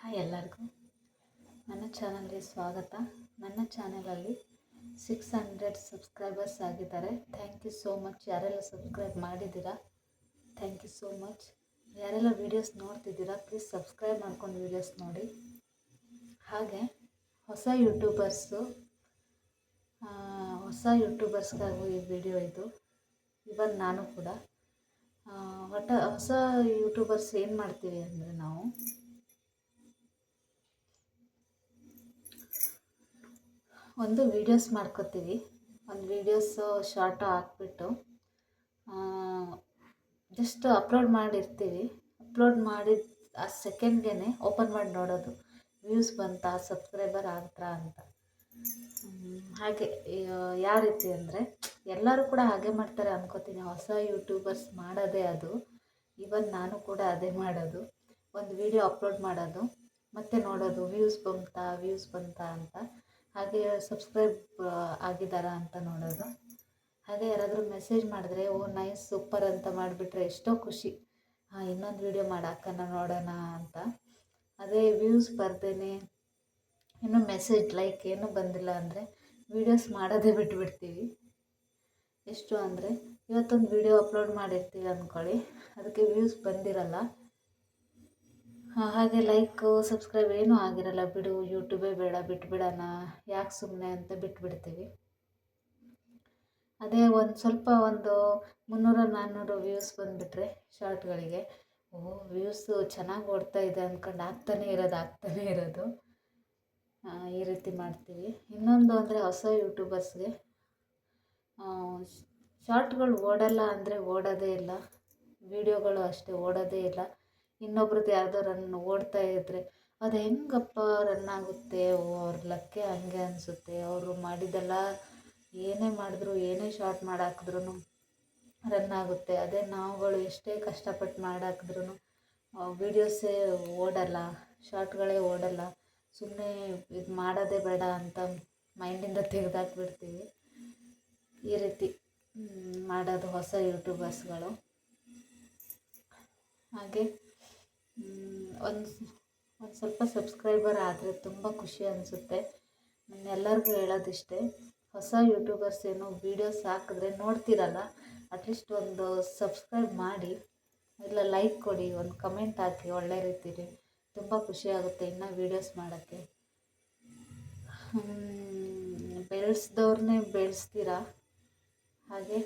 Hi ಎಲ್ಲರಿಗೂ. ನನ್ನ ಚಾನಲ್ಗೆ ಸ್ವಾಗತ. ನನ್ನ ಚಾನಲಲ್ಲಿ ಸಿಕ್ಸ್ ಹಂಡ್ರೆಡ್ ಸಬ್ಸ್ಕ್ರೈಬರ್ಸ್ ಆಗಿದ್ದಾರೆ. Thank you so much. ಯಾರೆಲ್ಲ ಸಬ್ಸ್ಕ್ರೈಬ್ ಮಾಡಿದ್ದೀರಾ? Thank you so much. ಯಾರೆಲ್ಲ ವೀಡಿಯೋಸ್ ನೋಡ್ತಿದ್ದೀರಾ, ಪ್ಲೀಸ್ ಸಬ್ಸ್ಕ್ರೈಬ್ ಮಾಡ್ಕೊಂಡು ವೀಡಿಯೋಸ್ ನೋಡಿ. ಹಾಗೆ, ಹೊಸ ಯೂಟ್ಯೂಬರ್ಸು ಹೊಸ ಯೂಟ್ಯೂಬರ್ಸ್ಗಾಗೂ ಈ ವಿಡಿಯೋ ಇದು. ಇವನ್ ನಾನು ಕೂಡ. ಒಟ್ಟು ಹೊಸ ಯೂಟ್ಯೂಬರ್ಸ್ ಏನು ಮಾಡ್ತೀವಿ ಅಂದರೆ ನಾವು ಒಂದು ವೀಡಿಯೋಸ್ ಮಾಡ್ಕೋತೀವಿ. ಒಂದು ವೀಡಿಯೋಸು ಶಾರ್ಟ್ ಹಾಕ್ಬಿಟ್ಟು ಜಸ್ಟ್ ಅಪ್ಲೋಡ್ ಮಾಡಿರ್ತೀವಿ. ಅಪ್ಲೋಡ್ ಮಾಡಿದ ಆ ಸೆಕೆಂಡ್ಗೆ ಓಪನ್ ಮಾಡಿ ನೋಡೋದು. ವ್ಯೂಸ್ ಬಂತಾ ಸಬ್ಸ್ಕ್ರೈಬರ್ ಆಗ್ತಾ ಅಂತ. ಹಾಗೆ ಯಾವ ರೀತಿ ಅಂದರೆ, ಎಲ್ಲರೂ ಕೂಡ ಹಾಗೆ ಮಾಡ್ತಾರೆ ಅನ್ಕೋತೀನಿ. ಹೊಸ ಯೂಟ್ಯೂಬರ್ಸ್ ಮಾಡೋದೇ ಅದು. ಇವನ್ ನಾನು ಕೂಡ ಅದೇ ಮಾಡೋದು. ಒಂದು ವಿಡಿಯೋ ಅಪ್ಲೋಡ್ ಮಾಡೋದು. ಮತ್ತೆ ನೋಡೋದು. ವ್ಯೂಸ್ ಬಂತಾ ವ್ಯೂಸ್ ಬಂತಾ ಅಂತ. ಹಾಗೆ ಸಬ್ಸ್ಕ್ರೈಬ್ ಆಗಿದ್ದಾರಾ ಅಂತ ನೋಡೋದು. ಹಾಗೆ ಯಾರಾದರೂ ಮೆಸೇಜ್ ಮಾಡಿದ್ರೆ, ಓ ನೈಸ್ ಸೂಪರ್ ಅಂತ ಮಾಡಿಬಿಟ್ರೆ ಎಷ್ಟೋ ಖುಷಿ. ಹಾಂ ಇನ್ನೊಂದು ವೀಡಿಯೋ ಮಾಡಾಕನ ನೋಡೋಣ ಅಂತ. ಅದೇ ವ್ಯೂಸ್ ಬರ್ದೇನೆ. ಇನ್ನೂ ಮೆಸೇಜ್ ಲೈಕ್ ಏನೂ ಬಂದಿಲ್ಲ ಅಂದರೆ ವೀಡಿಯೋಸ್ ಮಾಡೋದೇ ಬಿಟ್ಬಿಡ್ತೀವಿ. ಎಷ್ಟು ಅಂದರೆ, ಇವತ್ತೊಂದು ವೀಡಿಯೋ ಅಪ್ಲೋಡ್ ಮಾಡಿರ್ತೀವಿ ಅಂದ್ಕೊಳ್ಳಿ ಅದಕ್ಕೆ ವ್ಯೂಸ್ ಬಂದಿರಲ್ಲ. ಹಾಗೆ ಲೈಕು ಸಬ್ಸ್ಕ್ರೈಬ್ ಏನೂ ಆಗಿರಲ್ಲ ಬಿಡು ಯೂಟ್ಯೂಬೇ ಬೇಡ, ಬಿಟ್ಬಿಡೋಣ. ಯಾಕೆ ಸುಮ್ಮನೆ ಅಂತ ಬಿಟ್ಬಿಡ್ತೀವಿ. ಅದೇ ಒಂದು ಸ್ವಲ್ಪ ಒಂದು ಮುನ್ನೂರು ನಾನ್ನೂರು ವ್ಯೂಸ್ ಬಂದುಬಿಟ್ರೆ ಶಾರ್ಟ್ಗಳಿಗೆ ಓ ವ್ಯೂಸು ಚೆನ್ನಾಗಿ ಓಡ್ತಾ ಇದೆ ಅಂದ್ಕೊಂಡು ಆಗ್ತಾನೇ ಇರೋದು ಆಗ್ತಾನೇ ಇರೋದು. ಈ ರೀತಿ ಮಾಡ್ತೀವಿ. ಇನ್ನೊಂದು ಅಂದರೆ ಹೊಸ ಯೂಟ್ಯೂಬರ್ಸ್ಗೆ ಶಾರ್ಟ್ಗಳು ಓಡಲ್ಲ ಅಂದರೆ ಓಡೋದೇ ಇಲ್ಲ. ವಿಡಿಯೋಗಳು ಅಷ್ಟೇ ಓಡೋದೇ ಇಲ್ಲ. ಇನ್ನೊಬ್ರದ್ದು ಯಾವುದೋ ರನ್ ಓಡ್ತಾ ಇದ್ದರೆ ಅದು ಹೆಂಗಪ್ಪ ರನ್ ಆಗುತ್ತೆ? ಓ, ಅವ್ರ ಲಕ್ಕೆ ಹಂಗೆ ಅನಿಸುತ್ತೆ. ಅವರು ಮಾಡಿದ್ದೆಲ್ಲ ಏನೇ ಮಾಡಿದ್ರು, ಏನೇ ಶಾರ್ಟ್ ಮಾಡಾಕಿದ್ರು ರನ್ ಆಗುತ್ತೆ. ಅದೇ ನಾವುಗಳು ಎಷ್ಟೇ ಕಷ್ಟಪಟ್ಟು ಮಾಡಾಕಿದ್ರು ವೀಡಿಯೋಸೇ ಓಡಲ್ಲ ಶಾರ್ಟ್ಗಳೇ ಓಡಲ್ಲ ಸುಮ್ಮನೆ ಇದು ಮಾಡೋದೇ ಬೇಡ ಅಂತ ಮೈಂಡಿಂದ ತೆಗೆದಾಕ್ಬಿಡ್ತೀವಿ ಈ ರೀತಿ ಮಾಡೋದು ಹೊಸ ಯೂಟ್ಯೂಬರ್ಸ್ಗಳು ಹಾಗೆ. ಒಂದು ಒಂದು ಸ್ವಲ್ಪ ಸಬ್ಸ್ಕ್ರೈಬರ್ ಆದರೆ ತುಂಬ ಖುಷಿ ಅನಿಸುತ್ತೆ. ನಾನು ಎಲ್ಲರಿಗೂ ಹೇಳೋದಿಷ್ಟೇ, ಹೊಸ ಯೂಟ್ಯೂಬರ್ಸ್ ಏನು ವೀಡಿಯೋಸ್ ಹಾಕಿದ್ರೆ ನೋಡ್ತಿರಲ್ಲ ಅಟ್ಲೀಸ್ಟ್ ಒಂದು ಸಬ್ಸ್ಕ್ರೈಬ್ ಮಾಡಿ, ಇಲ್ಲ ಲೈಕ್ ಕೊಡಿ, ಒಂದು ಕಮೆಂಟ್ ಹಾಕಿ, ಒಳ್ಳೆ ರೀತಿಲಿ. ತುಂಬ ಖುಷಿ ಆಗುತ್ತೆ ಇನ್ನೂ ವೀಡಿಯೋಸ್ ಮಾಡೋಕ್ಕೆ. ಬೆಳೆಸ್ದವ್ರನ್ನೇ ಬೆಳೆಸ್ತೀರಾ? ಹಾಗೆ,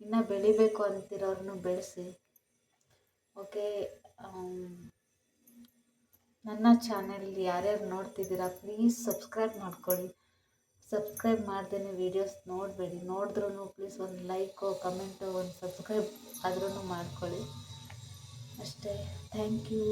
ಇನ್ನೂ ಬೆಳಿಬೇಕು ಅಂತಿರೋರನ್ನು ಬೆಳೆಸಿ. ಓಕೆ ನನ್ನ ಚಾನೆಲ್ ಯಾರ್ಯಾರು ನೋಡ್ತಿದ್ದೀರಾ ಪ್ಲೀಸ್ ಸಬ್ಸ್ಕ್ರೈಬ್ ಮಾಡ್ಕೊಳ್ಳಿ. ಸಬ್ಸ್ಕ್ರೈಬ್ ಮಾಡ್ದೇ ವೀಡಿಯೋಸ್ ನೋಡಬೇಡಿ. ನೋಡಿದ್ರೂ ಪ್ಲೀಸ್ ಒಂದು ಲೈಕು ಕಮೆಂಟು ಒಂದು ಸಬ್ಸ್ಕ್ರೈಬ್ ಆದ್ರೂ ಮಾಡ್ಕೊಳ್ಳಿ. ಅಷ್ಟೇ. Thank you